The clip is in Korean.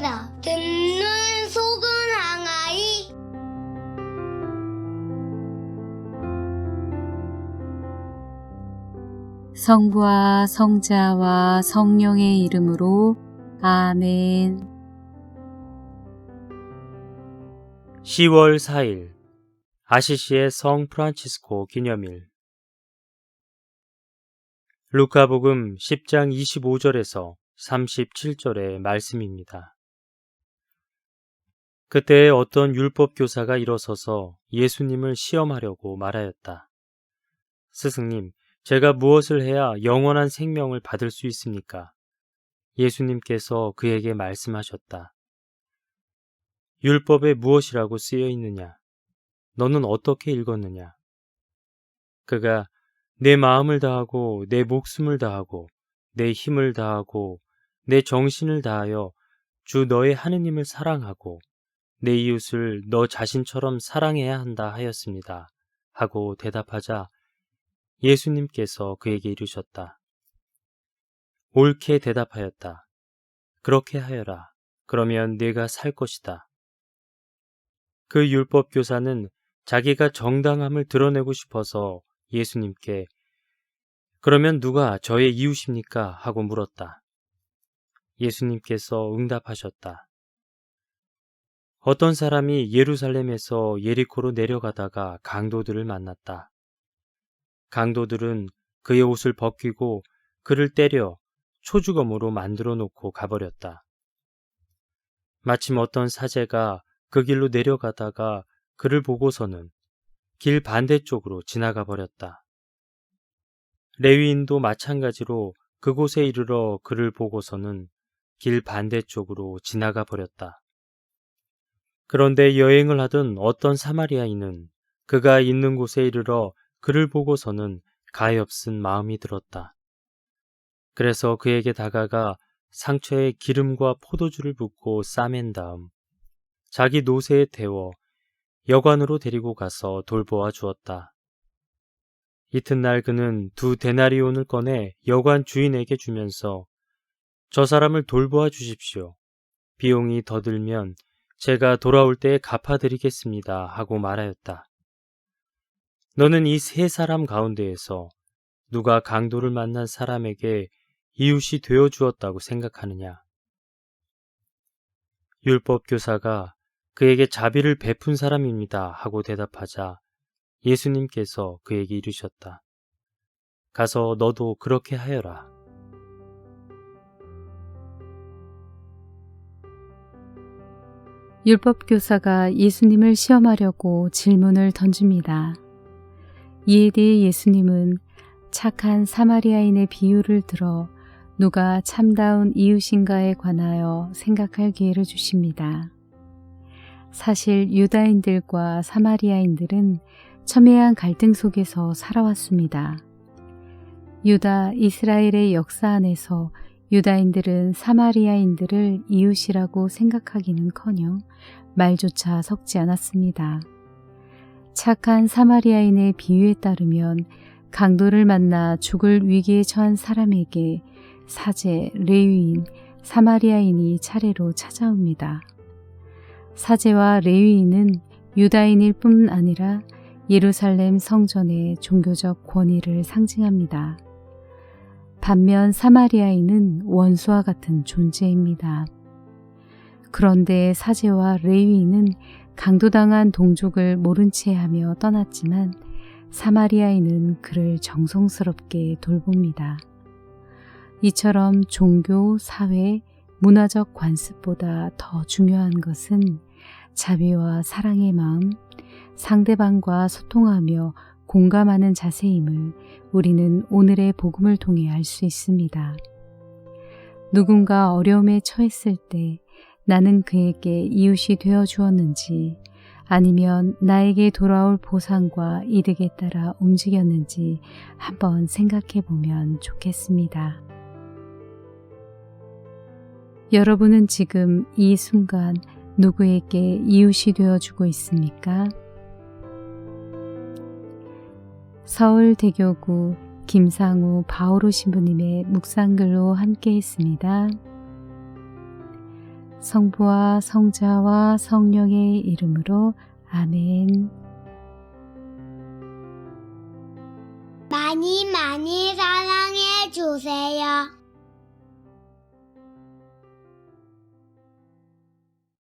있습니다. 듣는 속은 항아이. 성부와 성자와 성령의 이름으로 아멘. 10월 4일 아시시의 성 프란치스코 기념일 루카복음 10장 25절에서 37절의 말씀입니다. 그때 어떤 율법 교사가 일어서서 예수님을 시험하려고 말하였다. 스승님, 제가 무엇을 해야 영원한 생명을 받을 수 있습니까? 예수님께서 그에게 말씀하셨다. 율법에 무엇이라고 쓰여 있느냐? 너는 어떻게 읽었느냐? 그가 내 마음을 다하고 내 목숨을 다하고 내 힘을 다하고 내 정신을 다하여 주 너의 하느님을 사랑하고 내 이웃을 너 자신처럼 사랑해야 한다 하였습니다. 하고 대답하자 예수님께서 그에게 이르셨다. 옳게 대답하였다. 그렇게 하여라. 그러면 네가 살 것이다. 그 율법 교사는 자기가 정당함을 드러내고 싶어서 예수님께 그러면 누가 저의 이웃입니까? 하고 물었다. 예수님께서 응답하셨다. 어떤 사람이 예루살렘에서 예리코로 내려가다가 강도들을 만났다. 강도들은 그의 옷을 벗기고 그를 때려 초주검으로 만들어 놓고 가버렸다. 마침 어떤 사제가 그 길로 내려가다가 그를 보고서는 길 반대쪽으로 지나가 버렸다. 레위인도 마찬가지로 그곳에 이르러 그를 보고서는 길 반대쪽으로 지나가 버렸다. 그런데 여행을 하던 어떤 사마리아인은 그가 있는 곳에 이르러 그를 보고서는 가엾은 마음이 들었다. 그래서 그에게 다가가 상처에 기름과 포도주를 붓고 싸맨 다음 자기 노새에 태워 여관으로 데리고 가서 돌보아 주었다. 이튿날 그는 두 데나리온을 꺼내 여관 주인에게 주면서 저 사람을 돌보아 주십시오. 비용이 더 들면 제가 돌아올 때에 갚아드리겠습니다. 하고 말하였다. 너는 이 세 사람 가운데에서 누가 강도를 만난 사람에게 이웃이 되어 주었다고 생각하느냐? 율법 교사가 그에게 자비를 베푼 사람입니다. 하고 대답하자 예수님께서 그에게 이르셨다. 가서 너도 그렇게 하여라. 율법 교사가 예수님을 시험하려고 질문을 던집니다. 이에 대해 예수님은 착한 사마리아인의 비유를 들어 누가 참다운 이웃인가에 관하여 생각할 기회를 주십니다. 사실 유다인들과 사마리아인들은 첨예한 갈등 속에서 살아왔습니다. 유다 이스라엘의 역사 안에서 유다인들은 사마리아인들을 이웃이라고 생각하기는커녕 말조차 섞지 않았습니다. 착한 사마리아인의 비유에 따르면 강도를 만나 죽을 위기에 처한 사람에게 사제, 레위인, 사마리아인이 차례로 찾아옵니다. 사제와 레위인은 유다인일 뿐 아니라 예루살렘 성전의 종교적 권위를 상징합니다. 반면 사마리아인은 원수와 같은 존재입니다. 그런데 사제와 레위인은 강도당한 동족을 모른 채 하며 떠났지만 사마리아인은 그를 정성스럽게 돌봅니다. 이처럼 종교, 사회, 문화적 관습보다 더 중요한 것은 자비와 사랑의 마음, 상대방과 소통하며 공감하는 자세임을 우리는 오늘의 복음을 통해 알 수 있습니다. 누군가 어려움에 처했을 때 나는 그에게 이웃이 되어 주었는지 아니면 나에게 돌아올 보상과 이득에 따라 움직였는지 한번 생각해 보면 좋겠습니다. 여러분은 지금 이 순간 누구에게 이웃이 되어 주고 있습니까? 서울대교구 김상우 바오로 신부님의 묵상글로 함께 했습니다. 성부와 성자와 성령의 이름으로 아멘. 많이 많이 사랑해 주세요.